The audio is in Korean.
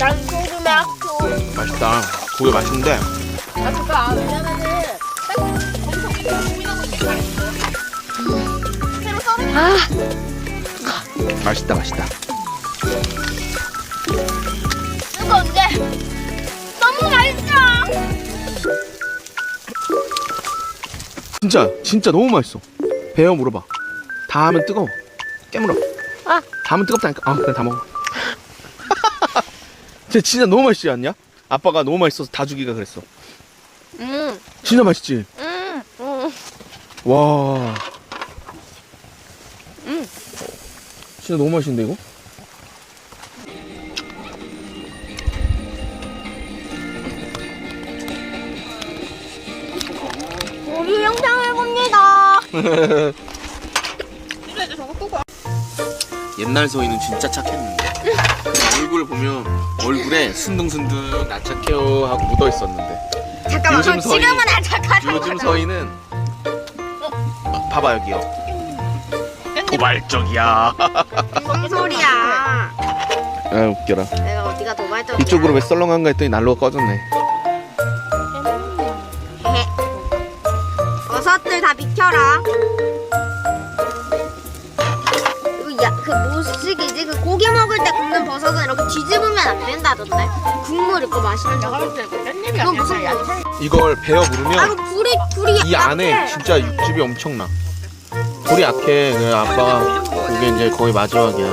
난 소금에 학교. 맛있다. 고기 맛있는데 아 잠깐 왜냐면은 아 맛있다 맛있다. 뜨거운데 너무 맛있어. 진짜 진짜 너무 맛있어. 배워 물어봐. 다 하면 뜨거워. 깨물어. 아. 다 하면 뜨겁다니까. 아 그냥 다 먹어. 진짜 진짜 너무 맛있지 않냐? 아빠가 너무 맛있어서 다 주기가 그랬어. 음, 진짜 맛있지? 음, 음. 와. 음. 진짜 너무 맛있는데 이거? 우리 영상 해봅니다. 이제 저거 끄고. 옛날 서희는 진짜 착했는데 얼굴 보면 얼굴에 순둥순둥 나 착해요 하고 묻어 있었는데 잠깐만, 요즘 그럼 서희- 지금은 안 착하다. 요즘 서희는 어, 봐봐 여기요 도발적이야 무슨 소리야? 아 웃겨라 내가 어디가 도발적? 이쪽으로 왜 썰렁한가 했더니 난로가 꺼졌네 버섯들 다 비켜라. 야, 그? 그 고기 먹을 때 굽는 버섯은 이렇게 뒤집으면 안 된다던데. 국물 있고 맛있는 거. 그건 무슨 야 이걸 베어 아, 이거 불이 불이 이 안에. 진짜 육즙이 엄청나 불이 약해 그 아빠가 그게 이제 거의 마지막이야